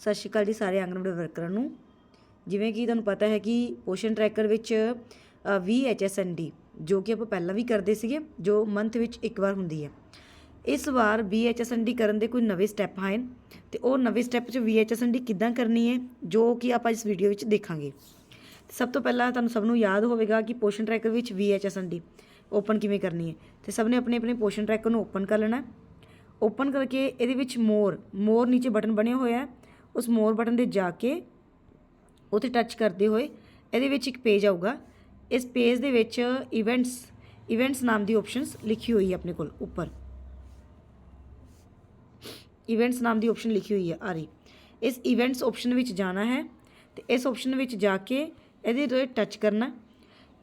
ਸਤਿ ਸ਼੍ਰੀ ਅਕਾਲ ਜੀ ਸਾਰੇ ਆਂਗਣਵਾੜੀ ਵਰਕਰਾਂ ਨੂੰ। ਜਿਵੇਂ ਕਿ ਤੁਹਾਨੂੰ ਪਤਾ ਹੈ ਕਿ ਪੋਸ਼ਨ ਟਰੈਕਰ ਵਿੱਚ VHSND ਜੋ ਕਿ ਆਪਾਂ ਪਹਿਲਾਂ ਵੀ ਕਰਦੇ ਸੀਗੇ, ਜੋ ਮੰਥ ਵਿੱਚ ਇੱਕ ਵਾਰ ਹੁੰਦੀ ਹੈ। ਇਸ ਵਾਰ VHSND ਕਰਨ ਦੇ ਕੋਈ ਨਵੇਂ ਸਟੈਪ ਆਏ ਨੇ ਤੇ ਉਹ ਨਵੇਂ ਸਟੈਪ 'ਚ VHSND ਕਿੱਦਾਂ ਕਰਨੀ ਹੈ, ਜੋ ਕਿ ਆਪਾਂ ਇਸ ਵੀਡੀਓ ਵਿੱਚ ਦੇਖਾਂਗੇ। ਸਭ ਤੋਂ ਪਹਿਲਾਂ ਤੁਹਾਨੂੰ ਸਭ ਨੂੰ ਯਾਦ ਹੋਵੇਗਾ ਕਿ ਪੋਸ਼ਨ ਟਰੈਕਰ ਵਿੱਚ VHSND ਓਪਨ ਕਿਵੇਂ ਕਰਨੀ ਹੈ। ਤੇ ਸਭ ਨੇ ਆਪਣੇ ਆਪਣੇ ਪੋਸ਼ਨ ਟਰੈਕਰ ਨੂੰ ਓਪਨ ਕਰ ਲੈਣਾ ਓਪਨ ਕਰਕੇ ਇਹਦੇ ਵਿੱਚ ਮੋਰ ਮੋਰ ਨੀਚੇ ਬਟਨ ਬਣਿਆ ਹੋਇਆ ਹੈ। ਉਸ ਮੋਰ ਬਟਨ ਤੇ ਜਾ ਕੇ ਉੱਥੇ ਟੱਚ ਕਰਦੇ ਹੋਏ ਇਹਦੇ ਵਿੱਚ ਇੱਕ ਪੇਜ ਆਊਗਾ। ਇਸ ਪੇਜ ਦੇ ਵਿੱਚ ਇਵੈਂਟਸ ਇਵੈਂਟਸ ਨਾਮ ਦੀ ਆਪਸ਼ਨਸ ਲਿਖੀ ਹੋਈ ਹੈ ਆਪਣੇ ਕੋਲ ਉੱਪਰ। ਇਵੈਂਟਸ ਨਾਮ ਦੀ ਆਪਸ਼ਨ ਲਿਖੀ ਹੋਈ ਹੈ, ਆ ਰਹੀ। ਇਸ ਇਵੈਂਟਸ ਆਪਸ਼ਨ ਵਿੱਚ ਜਾਣਾ ਹੈ ਤੇ ਇਸ ਆਪਸ਼ਨ ਵਿੱਚ ਜਾ ਕੇ ਇਹਦੇ ਤੇ ਟੱਚ ਕਰਨਾ।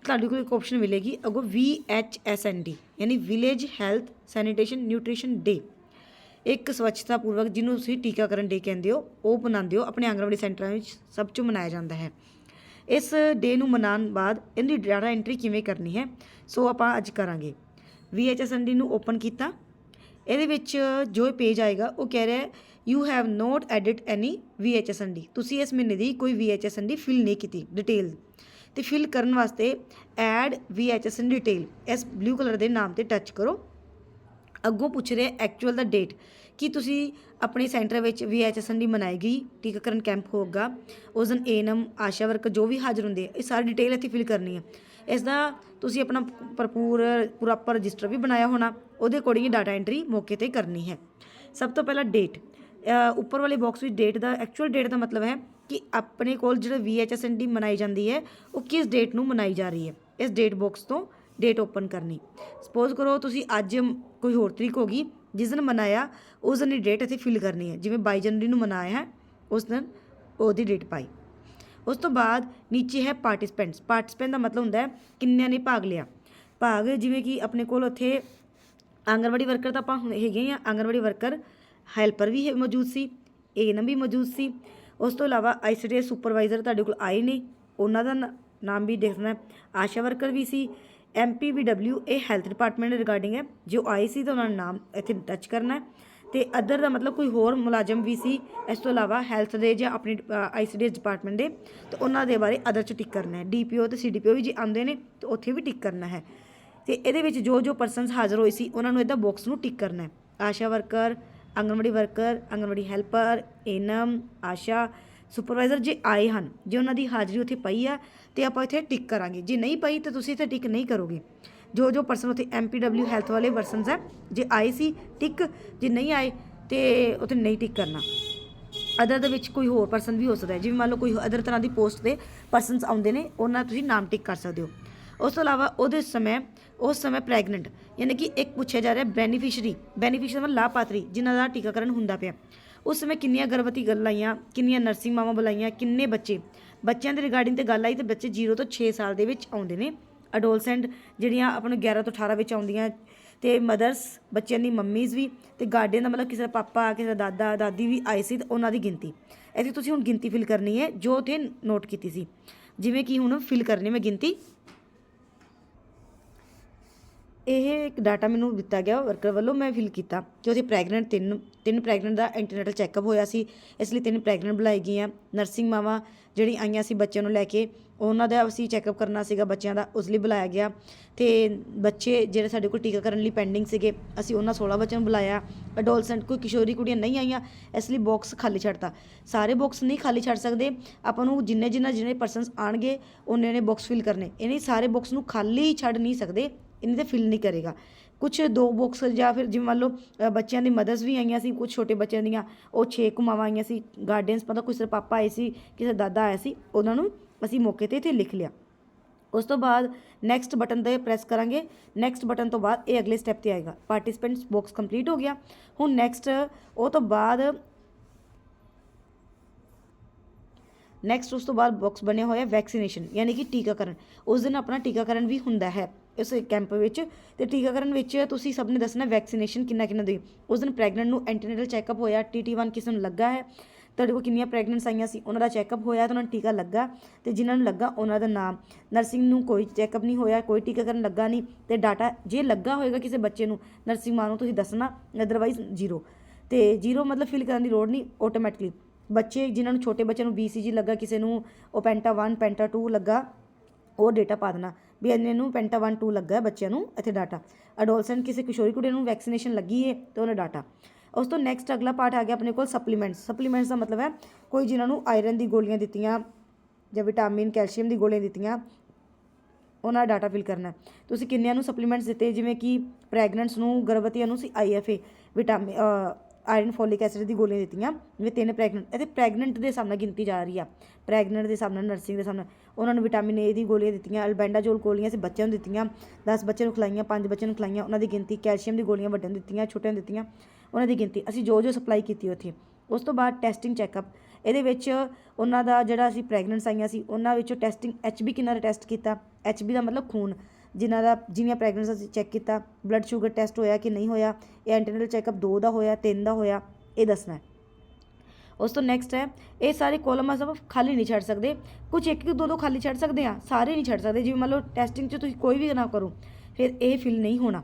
ਤੁਹਾਡੇ ਕੋਲ ਇੱਕ ਆਪਸ਼ਨ ਮਿਲੇਗੀ, ਅਗੋ VHSND ਯਾਨੀ village health sanitation nutrition day ਇੱਕ ਸਵੱਛਤਾ ਪੂਰਵਕ ਜਿਹਨੂੰ ਤੁਸੀਂ ਟੀਕਾਕਰਨ ਡੇ ਕਹਿੰਦੇ ਹੋ, ਉਹ ਮਨਾਉਂਦੇ ਹੋ, ਆਪਣੇ ਆਂਗਣਵਾੜੀ ਸੈਂਟਰਾਂ ਵਿੱਚ ਸਭ ਤੋਂ ਮਨਾਇਆ ਜਾਂਦਾ ਹੈ। ਇਸ ਡੇ ਨੂੰ ਮਨਾਉਣ ਬਾਅਦ ਇਹਦੀ ਡਾਟਾ ਐਂਟਰੀ ਕਿਵੇਂ ਕਰਨੀ ਹੈ, ਸੋ ਆਪਾਂ ਅੱਜ ਕਰਾਂਗੇ। VHSND ਨੂੰ ਓਪਨ ਕੀਤਾ। ਇਹਦੇ ਵਿੱਚ ਜੋ ਪੇਜ ਆਏਗਾ, ਉਹ ਕਹਿ ਰਿਹਾ you have not edit any VHSND ਤੁਸੀਂ ਇਸ ਮਹੀਨੇ ਦੀ ਕੋਈ VHSND ਫਿਲ ਨਹੀਂ ਕੀਤੀ, ਡਿਟੇਲ। ਤੇ ਫਿਲ ਕਰਨ ਵਾਸਤੇ ਐਡ VHSN ਡਿਟੇਲ, ਇਸ ਬਲੂ ਕਲਰ ਦੇ ਨਾਮ ਤੇ ਟੱਚ ਕਰੋ। ਅੱਗੋਂ ਪੁੱਛ ਰਿਹਾ ਐਕਚੁਅਲ ਦਾ ਡੇਟ ਕੀ ਤੁਸੀਂ ਆਪਣੇ ਸੈਂਟਰ ਵਿੱਚ VHSN ਦੀ ਮਨਾਈ ਗਈ, ਟੀਕਾਕਰਨ ਕੈਂਪ ਹੋਊਗਾ, ਉਸ ਦਿਨ ਏਨਮ ਆਸ਼ਾ ਵਰਕਰ ਜੋ ਵੀ ਹਾਜ਼ਰ ਹੁੰਦੇ ਆ, ਇਹ ਸਾਰੀ ਡਿਟੇਲ ਇੱਥੇ ਫਿਲ ਕਰਨੀ ਹੈ ਇਸ ਦਾ ਤੁਸੀਂ ਆਪਣਾ ਭਰਪੂਰ ਪ੍ਰੋਪਰ ਰਜਿਸਟਰ ਵੀ ਬਣਾਇਆ ਹੋਣਾ, ਉਹਦੇ ਅਕੋਰਡਿੰਗ ਡਾਟਾ ਐਂਟਰੀ ਮੌਕੇ ਤੇ ਕਰਨੀ ਹੈ। ਸਭ ਤੋਂ ਪਹਿਲਾਂ ਡੇਟ ਉੱਪਰ ਵਾਲੇ ਬਾਕਸ ਵਿੱਚ ਡੇਟ ਦਾ ਐਕਚੁਅਲ ਡੇਟ ਦਾ ਮਤਲਬ ਹੈ ਕਿ ਆਪਣੇ ਕੋਲ ਜਿਹੜਾ VHSN ਦੀ ਮਨਾਈ ਜਾਂਦੀ ਹੈ, ਉਹ ਕਿਸ ਡੇਟ ਨੂੰ ਮਨਾਈ ਜਾ ਰਹੀ ਹੈ। ਇਸ ਡੇਟ ਬਾਕਸ ਤੋਂ ਡੇਟ ਓਪਨ ਕਰਨੀ। ਸਪੋਜ਼ ਕਰੋ ਤੁਸੀਂ ਅੱਜ ਕੋਈ ਹੋਰ ਤਰੀਕ ਹੋਗੀ ਜਿਸ ਦਿਨ ਮਨਾਇਆ, ਉਸ ਦਿਨ ਦੀ ਡੇਟ ਇੱਥੇ ਫਿਲ ਕਰਨੀ ਹੈ। ਜਿਵੇਂ 22 ਜਨਵਰੀ ਨੂੰ ਮਨਾਇਆ ਹੈ ਉਸ ਦਿਨ ਉਹਦੀ ਡੇਟ ਪਾਈ। ਉਸ ਤੋਂ ਬਾਅਦ ਨੀਚੇ ਹੈ ਪਾਰਟਿਸਪੈਂਟਸ ਪਾਰਟਿਸਪੈਂਟ ਦਾ ਮਤਲਬ ਹੁੰਦਾ ਹੈ ਕਿੰਨਿਆਂ ਨੇ ਭਾਗ ਲਿਆ। ਭਾਗ ਜਿਵੇਂ ਕਿ ਆਪਣੇ ਕੋਲ ਉੱਥੇ ਆਂਗਣਵਾੜੀ ਵਰਕਰ ਤਾਂ ਆਪਾਂ ਹੁਣ ਹੈਗੇ ਆ ਆਂਗਣਵਾੜੀ ਵਰਕਰ ਹੈਲਪਰ ਵੀ ਮੌਜੂਦ ਸੀ ਏਐਨਐਮ ਵੀ ਮੌਜੂਦ ਸੀ। ਉਸ ਤੋਂ ਇਲਾਵਾ ਆਈਸੀਡੀਐਸ ਸੁਪਰਵਾਈਜ਼ਰ ਤੁਹਾਡੇ ਕੋਲ ਆਏ ਨੇ, ਉਹਨਾਂ ਦਾ ਨ- ਨਾਮ ਵੀ ਦੇਖਣਾ ਹੈ। ਆਸ਼ਾ ਵਰਕਰ ਵੀ ਸੀ ਐਮਪੀਵੀਡਬਲਿਊ ਇਹ ਹੈਲਥ ਡਿਪਾਰਟਮੈਂਟ ਰਿਗਾਰਡਿੰਗ ਹੈ, ਜੋ ਆਏ ਸੀ ਤਾਂ ਉਹਨਾਂ ਦਾ ਨਾਮ ਇੱਥੇ ਟੱਚ ਕਰਨਾ ਹੈ। ਤੇ ਅਦਰ ਦਾ ਮਤਲਬ ਕੋਈ ਹੋਰ ਮੁਲਾਜ਼ਮ ਵੀ ਸੀ, ਇਸ ਤੋਂ ਇਲਾਵਾ ਹੈਲਥ ਦੇ ਜਾਂ ਆਪਣੀ ਆਈਸੀਡੀਐਸ ਡਿਪਾਰਟਮੈਂਟ ਦੇ, ਤੇ ਉਹਨਾਂ ਦੇ ਬਾਰੇ ਅਦਰ ਚ ਟਿਕ ਕਰਨਾ ਹੈ। ਡੀਪੀਓ ਤੇ ਸੀਡੀਪੀਓ ਵੀ ਜੇ ਆਉਂਦੇ ਨੇ, ਤੇ ਉੱਥੇ ਵੀ ਟਿਕ ਕਰਨਾ ਹੈ। ਤੇ ਇਹਦੇ ਵਿੱਚ ਜੋ ਜੋ ਪਰਸਨਸ ਹਾਜ਼ਰ ਹੋਏ ਸੀ, ਉਹਨਾਂ ਨੂੰ ਇਹਦਾ ਬਾਕਸ ਨੂੰ ਟਿਕ ਕਰਨਾ ਹੈ। Asha worker anganwadi worker anganwadi helper ANM, Asha supervisor ਜੇ ਆਏ ਹਨ, ਜੇ ਉਹਨਾਂ ਦੀ ਹਾਜ਼ਰੀ ਉੱਥੇ ਪਈ ਆ, ਤੇ ਆਪਾਂ ਇੱਥੇ ਟਿਕ ਕਰਾਂਗੇ। ਜੇ ਨਹੀਂ ਪਈ, ਤਾਂ ਤੁਸੀਂ ਇੱਥੇ ਟਿਕ ਨਹੀਂ ਕਰੋਗੇ। ਜੋ ਜੋ ਪਰਸਨ ਉੱਥੇ ਐਮਪੀਡਬਲਿਊ ਹੈਲਥ ਵਾਲੇ ਪਰਸਨਸ ਹੈ ਜੇ ਆਏ ਸੀ, ਟਿਕ। ਜੇ ਨਹੀਂ ਆਏ, ਤੇ ਉੱਥੇ ਨਹੀਂ ਟਿਕ ਕਰਨਾ। ਅਦਰ ਦੇ ਵਿੱਚ ਕੋਈ ਹੋਰ ਪਰਸਨ ਵੀ ਹੋ ਸਕਦਾ ਜਿਵੇਂ ਮੰਨ ਲਓ ਕੋਈ ਅਦਰ ਤਰ੍ਹਾਂ ਦੀ ਪੋਸਟ ਦੇ ਪਰਸਨਸ ਆਉਂਦੇ ਨੇ, ਉਹਨਾਂ ਤੁਸੀਂ ਨਾਮ ਟਿਕ ਕਰ ਸਕਦੇ ਹੋ। ਉਸ ਤੋਂ ਇਲਾਵਾ ਉਹਦੇ ਸਮੇਂ, ਉਸ ਸਮੇਂ ਪ੍ਰੈਗਨੈਂਟ ਯਾਨੀ ਕਿ ਇੱਕ ਪੁੱਛਿਆ ਜਾ ਰਿਹਾ ਬੈਨੀਫੀਸ਼ਰੀ ਬੈਨੀਫੀਸ਼ਰੀ ਮਤਲਬ ਲਾਭਪਾਤਰੀ, ਜਿਨ੍ਹਾਂ ਦਾ ਟੀਕਾਕਰਨ ਹੁੰਦਾ ਪਿਆ। ਉਸ ਸਮੇਂ ਕਿੰਨੀਆਂ ਗਰਭਵਤੀ ਗੱਲ ਆਈਆਂ, ਕਿੰਨੀਆਂ ਨਰਸਿੰਗ ਮਾਵਾਂ ਬੁਲਾਈਆਂ, ਕਿੰਨੇ ਬੱਚੇ? ਬੱਚਿਆਂ ਦੇ ਰਿਗਾਰਡਿੰਗ ਤੇ ਗੱਲ ਆਈ ਤੇ ਬੱਚੇ 0 ਤੋਂ 6 ਸਾਲ ਦੇ ਵਿੱਚ ਆਉਂਦੇ ਨੇ। ਅਡੋਲਸੈਂਟ ਜਿਹੜੀਆਂ ਆਪਾਂ ਨੂੰ 11 ਤੋਂ 18 ਵਿੱਚ ਆਉਂਦੀਆਂ ਤੇ ਮਦਰਸ ਬੱਚਿਆਂ ਦੀ ਮੰਮੀਜ਼ ਵੀ ਤੇ ਗਾਰਡੀਅਨ ਦਾ ਮਤਲਬ ਕਿਸੇ ਦਾ ਪਾਪਾ, ਕਿਸੇ ਦਾ ਦਾਦਾ, ਦਾਦੀ ਵੀ ਆਏ ਸੀ ਤੇ ਉਹਨਾਂ ਦੀ ਗਿਣਤੀ। ਇੱਥੇ ਤੁਸੀਂ ਹੁਣ ਗਿਣਤੀ ਫਿਲ ਕਰਨੀ ਹੈ, ਜੋ ਉੱਥੇ ਨੋਟ ਕੀਤੀ ਸੀ। ਜਿਵੇਂ ਕਿ ਹੁਣ ਫਿਲ ਕਰਨੀ ਮੈਂ ਗਿਣਤੀ ਇਹ ਇੱਕ ਡਾਟਾ ਮੈਨੂੰ ਦਿੱਤਾ ਗਿਆ ਵਰਕਰ ਵੱਲੋਂ, ਮੈਂ ਫਿਲ ਕੀਤਾ ਕਿ ਉਹਦੇ ਪ੍ਰੈਗਨੈਂਟ ਤਿੰਨ ਤਿੰਨ ਪ੍ਰੈਗਨੈਂਟ ਦਾ ਐਂਟੀਨੈਟਲ ਚੈੱਕਅਪ ਹੋਇਆ ਸੀ। ਇਸ ਲਈ ਤਿੰਨ ਪ੍ਰੈਗਨੈਂਟ ਬੁਲਾਈ ਗਈਆਂ ਨਰਸਿੰਗ ਮਾਵਾਂ ਜਿਹੜੀ ਆਈਆਂ ਸੀ ਬੱਚਿਆਂ ਨੂੰ ਲੈ ਕੇ, ਉਹਨਾਂ ਦਾ ਅਸੀਂ ਚੈੱਕਅਪ ਕਰਨਾ ਸੀਗਾ, ਬੱਚਿਆਂ ਦਾ, ਉਸ ਲਈ ਬੁਲਾਇਆ ਗਿਆ। ਤੇ ਬੱਚੇ ਜਿਹੜੇ ਸਾਡੇ ਕੋਲ ਟੀਕਾਕਰਨ ਲਈ ਪੈਂਡਿੰਗ ਸੀਗੇ, ਅਸੀਂ ਉਹਨਾਂ 16 ਬੱਚਿਆਂ ਨੂੰ ਬੁਲਾਇਆ। ਅਡੋਲਸੈਂਟ ਕੋਈ ਕਿਸ਼ੋਰੀ ਕੁੜੀਆਂ ਨਹੀਂ ਆਈਆਂ, ਇਸ ਲਈ ਬਾਕਸ ਖਾਲੀ ਛੱਡਤਾ। ਸਾਰੇ ਬਾਕਸ ਨਹੀਂ ਖਾਲੀ ਛੱਡ ਸਕਦੇ। ਆਪਾਂ ਨੂੰ ਜਿੰਨੇ ਜਿੰਨਾ ਜਿੰਨੇ ਪਰਸਨਸ ਆਣਗੇ ਉਹਨੇ ਨੇ ਬਾਕਸ ਫਿਲ ਕਰਨੇ। ਇਹ ਨਹੀਂ ਸਾਰੇ ਬਾਕਸ ਨੂੰ ਖਾਲੀ ਛੱਡ ਨਹੀਂ ਸਕਦੇ। ਇਹਨੇ ਤੇ ਫਿਲ ਨਹੀਂ ਕਰੇਗਾ। ਕੁਝ ਦੋ ਬਾਕਸ ਜਾਂ ਫਿਰ ਜਿਵੇਂ ਮੰਨ ਲਓ ਬੱਚਿਆਂ ਦੀ ਮਦਰਸ ਵੀ ਆਈਆਂ ਸੀ ਕੁਝ ਛੋਟੇ ਬੱਚਿਆਂ ਦੀਆਂ, ਉਹ ਛੇ ਕੁਮਾਵਾਂ ਆਈਆਂ ਸੀ ਗਾਰਡੀਅਨਸ ਮਤਲਬ ਕਿਸੇ ਸਿਰ ਪਾਪਾ ਆਏ ਸੀ, ਕਿਸੇ ਦਾਦਾ ਆਇਆ ਸੀ, ਉਹਨਾਂ ਨੂੰ ਅਸੀਂ ਮੌਕੇ ਤੇ ਇੱਥੇ ਲਿਖ ਲਿਆ। ਉਸ ਤੋਂ ਬਾਅਦ ਨੈਕਸਟ ਬਟਨ ਤੇ ਪ੍ਰੈਸ ਕਰਾਂਗੇ ਨੈਕਸਟ ਬਟਨ ਤੋਂ ਬਾਅਦ ਇਹ ਅਗਲੇ ਸਟੈਪ ਤੇ ਆਏਗਾ। ਪਾਰਟਿਸਪੈਂਟਸ ਬਾਕਸ ਕੰਪਲੀਟ ਹੋ ਗਿਆ। ਹੁਣ ਨੈਕਸਟ ਉਹ ਤੋਂ ਬਾਅਦ ਨੈਕਸਟ ਉਸ ਤੋਂ ਬਾਅਦ ਬਾਕਸ ਬਣਿਆ ਹੋਇਆ ਵੈਕਸੀਨੇਸ਼ਨ ਯਾਨੀ ਕਿ ਟੀਕਾਕਰਨ। ਉਸ ਦਿਨ ਆਪਣਾ ਟੀਕਾਕਰਨ ਵੀ ਹੁੰਦਾ ਹੈ। ਇਸ ਕੈਂਪ ਵਿੱਚ ਤੇ ਟੀਕਾਕਰਨ ਵਿੱਚ ਤੁਸੀਂ ਸਭ ਨੇ ਦੱਸਣਾ ਵੈਕਸੀਨੇਸ਼ਨ ਕਿੰਨਾ ਕਿੰਨਾ ਦੇ। ਉਸ ਦਿਨ ਪ੍ਰੈਗਨੈਂਟ ਨੂੰ ਐਂਟੀਨੇਟਲ ਚੈੱਕਅਪ ਹੋਇਆ TT1 ਕਿਸ ਨੂੰ ਲੱਗਾ ਹੈ, ਤੁਹਾਡੇ ਕੋਲ ਕਿੰਨੀਆਂ ਪ੍ਰੈਗਨੈਂਟਸ ਆਈਆਂ ਸੀ, ਉਹਨਾਂ ਦਾ ਚੈੱਕਅਪ ਹੋਇਆ ਤੇ ਉਹਨਾਂ ਨੂੰ ਟੀਕਾ ਲੱਗਾ ਤੇ ਜਿਨ੍ਹਾਂ ਨੂੰ ਲੱਗਾ ਉਹਨਾਂ ਦਾ ਨਾਮ। ਨਰਸਿੰਗ ਨੂੰ ਕੋਈ ਚੈੱਕਅਪ ਨਹੀਂ ਹੋਇਆ, ਕੋਈ ਟੀਕਾਕਰਨ ਲੱਗਾ ਨਹੀਂ ਤੇ ਡਾਟਾ ਜੇ ਲੱਗਾ ਹੋਏਗਾ ਕਿਸੇ ਬੱਚੇ ਨੂੰ ਨਰਸਿੰਗ ਮਾਂ ਨੂੰ ਤੁਸੀਂ ਦੱਸਣਾ ਅਦਰਵਾਈਜ਼ ਜ਼ੀਰੋ ਤੇ ਜ਼ੀਰੋ ਮਤਲਬ ਫਿਲ ਕਰਨ ਦੀ ਲੋੜ ਨਹੀਂ ਆਟੋਮੈਟਿਕਲੀ ਬੱਚੇ ਜਿਨ੍ਹਾਂ ਨੂੰ ਛੋਟੇ ਬੱਚਿਆਂ ਨੂੰ BCG ਲੱਗਾ, ਕਿਸੇ ਨੂੰ ਉਹ ਪੈਂਟਾ 1 ਪੈਂਟਾ 2 ਲੱਗਾ, ਉਹ ਡੇਟਾ ਪਾ ਦੇਣਾ। ਵੀ ਇੰਨੇ ਪੈਂਟਾ 1 2 ਲੱਗਾ ਬੱਚਿਆਂ ਨੂੰ ਇੱਥੇ ਡਾਟਾ ਅਡੋਲਸੈਂਟ ਕਿਸੇ ਕਿਸ਼ੋਰੀ ਕੁੜੀ ਨੂੰ ਵੈਕਸੀਨੇਸ਼ਨ ਲੱਗੀ ਹੈ ਤੇ ਉਹਨੇ ਡਾਟਾ ਉਸ ਤੋਂ ਨੈਕਸਟ ਅਗਲਾ ਪਾਰਟ ਆ ਗਿਆ ਆਪਣੇ ਕੋਲ ਸਪਲੀਮੈਂਟਸ ਸਪਲੀਮੈਂਟਸ ਦਾ ਮਤਲਬ ਹੈ ਕੋਈ ਜਿਨ੍ਹਾਂ ਨੂੰ ਆਇਰਨ ਦੀ ਗੋਲੀਆਂ ਦਿੱਤੀਆਂ ਜਾਂ ਵਿਟਾਮਿਨ ਕੈਲਸ਼ੀਅਮ ਦੀ ਗੋਲੀਆਂ ਦਿੱਤੀਆਂ, ਉਹਨਾਂ ਦਾ ਡਾਟਾ ਫਿਲ ਕਰਨਾ ਤੁਸੀਂ ਕਿੰਨਿਆਂ ਨੂੰ ਸਪਲੀਮੈਂਟਸ ਦਿੱਤੇ? ਜਿਵੇਂ ਕਿ ਪ੍ਰੈਗਨੈਂਟਸ ਨੂੰ, ਗਰਭਵਤੀਆਂ ਨੂੰ ਸੀ IFA vitamin iron folic acid ਦੀ ਗੋਲੀਆਂ ਦਿੱਤੀਆਂ, ਜਿਵੇਂ ਤਿੰਨ ਪ੍ਰੈਗਨੈਂਟ ਇਹਦੇ ਪ੍ਰੈਗਨੈਂਟ ਦੇ ਹਿਸਾਬ ਨਾਲ ਗਿਣਤੀ ਜਾ ਰਹੀ ਆ। ਪ੍ਰੈਗਨੈਂਟ ਦੇ ਹਿਸਾਬ ਨਾਲ ਨਰਸਿੰਗ ਦੇ ਹਿਸਾਬ ਨਾਲ ਉਹਨਾਂ ਨੂੰ ਵਿਟਾਮਿਨ ਏ ਦੀ ਗੋਲੀਆਂ ਦਿੱਤੀਆਂ ਅਲਬੈਂਡਾਜੋਲ ਗੋਲੀਆਂ ਸੀ ਬੱਚਿਆਂ ਨੂੰ ਦਿੱਤੀਆਂ 10 ਬੱਚਿਆਂ ਨੂੰ ਖਿਲਾਈਆਂ 5 ਬੱਚਿਆਂ ਨੂੰ ਖਿਲਾਈਆਂ, ਉਹਨਾਂ ਦੀ ਗਿਣਤੀ ਕੈਲਸ਼ੀਅਮ ਦੀ ਗੋਲੀਆਂ ਵੱਡਿਆਂ ਨੂੰ ਦਿੱਤੀਆਂ, ਛੋਟਿਆਂ ਨੂੰ ਦਿੱਤੀਆਂ, ਉਹਨਾਂ ਦੀ ਗਿਣਤੀ, ਅਸੀਂ ਜੋ ਜੋ ਸਪਲਾਈ ਕੀਤੀ ਉੱਥੇ। ਉਸ ਤੋਂ ਬਾਅਦ ਟੈਸਟਿੰਗ ਚੈੱਕਅਪ ਇਹਦੇ ਵਿੱਚ ਉਹਨਾਂ ਦਾ ਜਿਹੜਾ ਅਸੀਂ ਪ੍ਰੈਗਨੈਂਟਸ ਆਈਆਂ ਸੀ, ਉਹਨਾਂ ਵਿੱਚੋਂ ਟੈਸਟਿੰਗ ਐਚਬੀ ਕਿੰਨਾ ਦਾ ਟੈਸਟ ਕੀਤਾ ਐਚਬੀ ਦਾ ਮਤਲਬ ਖੂਨ ਜਿਨ੍ਹਾਂ ਦਾ ਜਿਵੇਂ ਪ੍ਰੈਗਨੈਂਟਸ ਅਸੀਂ ਚੈੱਕ ਕੀਤਾ ਬਲੱਡ ਸ਼ੂਗਰ ਟੈਸਟ ਹੋਇਆ ਕਿ ਨਹੀਂ ਹੋਇਆ, ਇਹ ਐਂਟੀਨਲ ਚੈੱਕਅਪ 2 ਦਾ ਹੋਇਆ 3 ਦਾ ਹੋਇਆ, ਇਹ ਦੱਸਣਾ ਹੈ। ਉਸ ਤੋਂ ਨੈਕਸਟ ਹੈ, ਇਹ ਸਾਰੇ ਕੋਲਮ ਆਪਾਂ ਖਾਲੀ ਨਹੀਂ ਛੱਡ ਸਕਦੇ ਕੁਝ ਇੱਕ ਇੱਕ ਦੋ ਦੋ ਖਾਲੀ ਛੱਡ ਸਕਦੇ ਆ ਸਾਰੇ ਨਹੀਂ ਛੱਡ ਸਕਦੇ, ਜਿਵੇਂ ਮੰਨ ਲਓ ਟੈਸਟਿੰਗ 'ਚ ਤੁਸੀਂ ਕੋਈ ਵੀ ਨਾ ਕਰੋ, ਫਿਰ ਇਹ ਫਿਲ ਨਹੀਂ ਹੋਣਾ।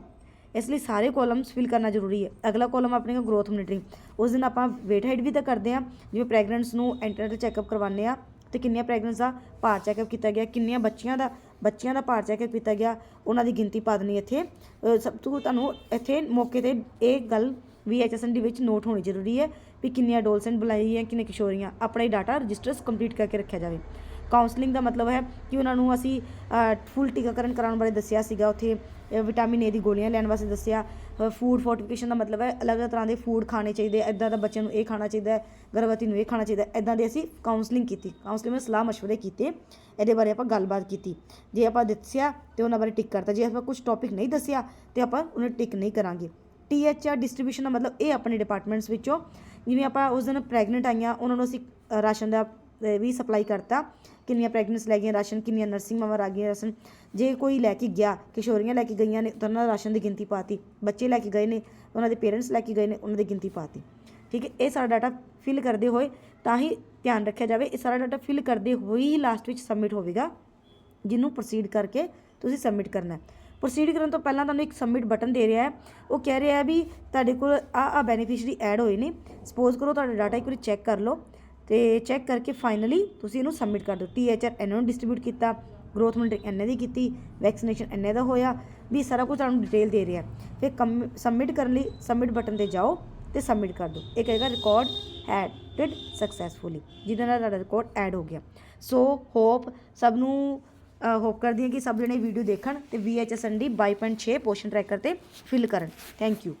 ਇਸ ਲਈ ਸਾਰੇ ਕਾਲਮਸ ਫਿਲ ਕਰਨਾ ਜ਼ਰੂਰੀ ਹੈ। ਅਗਲਾ ਕਾਲਮ ਆਪਣੇ ਕੋਲ ਗਰੋਥ ਮੋਨੀਟਰਿੰਗ ਉਸ ਦਿਨ ਆਪਾਂ ਵੇਟ ਹਾਈਟ ਵੀ ਤਾਂ ਕਰਦੇ ਆ ਜਿਵੇਂ ਪ੍ਰੈਗਨੈਂਟਸ ਨੂੰ ਐਂਟਰਨਲ ਚੈੱਕਅਪ ਕਰਵਾਉਂਦੇ ਆ ਤੇ ਕਿੰਨੀਆਂ ਪ੍ਰੈਗਨੈਂਟਸ ਦਾ ਭਾਰ ਚੈੱਕਅਪ ਕੀਤਾ ਗਿਆ, ਕਿੰਨੀਆਂ ਬੱਚੀਆਂ ਦਾ, ਬੱਚਿਆਂ ਦਾ ਭਾਰ ਚੈੱਕਅਪ ਕੀਤਾ ਗਿਆ, ਉਹਨਾਂ ਦੀ ਗਿਣਤੀ ਪਾ ਦੇਣੀ ਇੱਥੇ। ਸਭ ਤੋਂ ਤੁਹਾਨੂੰ ਇੱਥੇ ਮੌਕੇ ਤੇ ਇਹ ਗੱਲ VHSND ਵਿੱਚ ਨੋਟ ਹੋਣੀ ਜ਼ਰੂਰੀ ਹੈ ਵੀ ਕਿੰਨੀਆਂ ਅਡੋਲਸੈਂਟ ਬੁਲਾਈ ਹੈ ਕਿੰਨੇ ਕਿਸ਼ੋਰੀਆਂ, ਆਪਣਾ ਹੀ ਡਾਟਾ ਰਜਿਸਟਰਸ ਕੰਪਲੀਟ ਕਰਕੇ ਰੱਖਿਆ ਜਾਵੇ। ਕਾਉਂਸਲਿੰਗ ਦਾ ਮਤਲਬ ਹੈ ਕਿ ਉਹਨਾਂ ਨੂੰ ਅਸੀਂ ਫੁੱਲ ਟੀਕਾਕਰਨ ਕਰਾਉਣ ਬਾਰੇ ਦੱਸਿਆ ਸੀਗਾ ਉੱਥੇ। ਵਿਟਾਮਿਨ ਏ ਦੀ ਗੋਲੀਆਂ ਲੈਣ ਵਾਸਤੇ ਦੱਸਿਆ। ਫੂਡ ਫੋਰਟੀਫਿਕੇਸ਼ਨ ਦਾ ਮਤਲਬ ਹੈ ਅਲੱਗ-ਅਲੱਗ ਤਰ੍ਹਾਂ ਦੇ ਫੂਡ ਖਾਣੇ ਚਾਹੀਦੇ ਐਦਾਂ ਦਾ ਬੱਚਿਆਂ ਨੂੰ ਇਹ ਖਾਣਾ ਚਾਹੀਦਾ ਹੈ ਗਰਭਵਤੀ ਨੂੰ ਇਹ ਖਾਣਾ ਚਾਹੀਦਾ ਐਦਾਂ ਦੇ ਅਸੀਂ ਕਾਉਂਸਲਿੰਗ ਕੀਤੀ। ਕਾਉਂਸਲਿੰਗ ਵਿੱਚ ਸਲਾਹ ਮਸ਼ਵਰੇ ਕੀਤੇ, ਇਹਦੇ ਬਾਰੇ ਆਪਾਂ ਗੱਲਬਾਤ ਕੀਤੀ। ਜੇ ਆਪਾਂ ਦੱਸਿਆ ਤੇ ਉਹਨਾਂ ਬਾਰੇ ਟਿਕ ਕਰਤਾ। ਜੇ ਆਪਾਂ ਕੁਝ ਟੌਪਿਕ ਨਹੀਂ ਦੱਸਿਆ ਤੇ ਆਪਾਂ ਉਹਨੂੰ ਟਿਕ ਨਹੀਂ ਕਰਾਂਗੇ। ਟੀਐਚਆਰ ਡਿਸਟ੍ਰੀਬਿਊਸ਼ਨ ਦਾ ਮਤਲਬ ਇਹ ਆਪਣੇ ਡਿਪਾਰਟਮੈਂਟਸ ਵਿੱਚੋਂ, ਜਿਵੇਂ ਆਪਾਂ ਉਸ ਦਿਨ ਪ੍ਰੈਗਨੈਂਟ ਆਈਆਂ, ਉਹਨਾਂ ਨੂੰ ਅਸੀਂ ਰਾਸ਼ਨ ਦਾ ਵੀ ਸਪਲਾਈ ਕਰਤਾ। ਕਿੰਨੀਆਂ ਪ੍ਰੈਗਨੈਂਟਸ ਲੈ ਗਈਆਂ, ਰਾਸ਼ਨ ਕਿੰਨੀਆਂ ਨਰਸਿੰਗ ਮਾਵਾਂ ਆ ਗਈਆਂ, ਰਾਸ਼ਨ। ਜੇ ਕੋਈ ਲੈ ਕੇ ਗਿਆ, ਕਿਸ਼ੋਰੀਆਂ ਲੈ ਕੇ ਗਈਆਂ ਨੇ, ਤਾਂ ਉਹਨਾਂ ਦਾ ਰਾਸ਼ਨ ਦੀ ਗਿਣਤੀ ਪਾਤੀ ਬੱਚੇ ਲੈ ਕੇ ਗਏ ਨੇ, ਉਹਨਾਂ ਦੇ ਪੇਰੈਂਟਸ ਲੈ ਕੇ ਗਏ ਨੇ, ਉਹਨਾਂ ਦੀ ਗਿਣਤੀ ਪਾਤੀ ਠੀਕ ਹੈ, ਇਹ ਸਾਰਾ ਡਾਟਾ ਫਿਲ ਕਰਦੇ ਹੋਏ ਤਾਂ ਹੀ ਧਿਆਨ ਰੱਖਿਆ ਜਾਵੇ, ਇਹ ਸਾਰਾ ਡਾਟਾ ਫਿਲ ਕਰਦੇ ਹੋਏ ਹੀ ਲਾਸਟ ਵਿੱਚ ਸਬਮਿਟ ਹੋਵੇਗਾ, ਜਿਹਨੂੰ ਪ੍ਰੋਸੀਡ ਕਰਕੇ ਤੁਸੀਂ ਸਬਮਿਟ ਕਰਨਾ ਹੈ। ਪ੍ਰੋਸੀਡ ਕਰਨ ਤੋਂ ਪਹਿਲਾਂ ਤੁਹਾਨੂੰ ਇੱਕ ਸਬਮਿਟ ਬਟਨ ਦੇ ਰਿਹਾ ਹੈ। ਉਹ ਕਹਿ ਰਿਹਾ ਹੈ ਵੀ ਤੁਹਾਡੇ ਕੋਲ ਆ ਆ ਬੈਨੀਫੀਸ਼ੀਅਰੀ ਐਡ ਹੋਏ ਨੇ। ਸਪੋਜ਼ ਕਰੋ ਤੁਹਾਡਾ ਡਾਟਾ ਇੱਕ ਵਾਰੀ ਚੈੱਕ ਕਰ ਲਓ। ਤੇ ਚੈੱਕ ਕਰਕੇ ਫਾਈਨਲੀ ਤੁਸੀਂ ਇਹਨੂੰ ਸਬਮਿਟ ਕਰ ਦਿਓ ਟੀਐਚਆਰ ਇਹਨਾਂ ਨੂੰ ਡਿਸਟ੍ਰੀਬਿਊਟ ਕੀਤਾ ਗਰੋਥ ਮੋਨੀਟਰਿੰਗ ਇੰਨੇ ਦੀ ਕੀਤੀ ਵੈਕਸੀਨੇਸ਼ਨ ਇੰਨੇ ਦਾ ਹੋਇਆ, ਵੀ ਸਾਰਾ ਕੁਝ ਤੁਹਾਨੂੰ ਡਿਟੇਲ ਦੇ ਰਿਹਾ। ਫਿਰ ਸਬਮਿਟ ਕਰਨ ਲਈ ਸਬਮਿਟ ਬਟਨ ਤੇ ਜਾਓ ਤੇ ਸਬਮਿਟ ਕਰ ਦਿਓ। ਇਹ ਕਹੇਗਾ ਰਿਕਾਰਡ ਐਡਡ ਸਕਸੈਸਫੁਲੀ ਜਿਹਦੇ ਨਾਲ ਤੁਹਾਡਾ ਰਿਕਾਰਡ ਐਡ ਹੋ ਗਿਆ। ਸੋ ਹੋਪ ਸਭ ਨੂੰ ਹੋਪ ਕਰਦੀ ਹਾਂ ਕਿ ਸਭ ਜਣੇ ਵੀਡੀਓ ਦੇਖਣ ਤੇ VHSND 22.6 ਪੋਸ਼ਨ ਟਰੈਕਰ ਤੇ ਫਿਲ ਕਰਨ। Thank you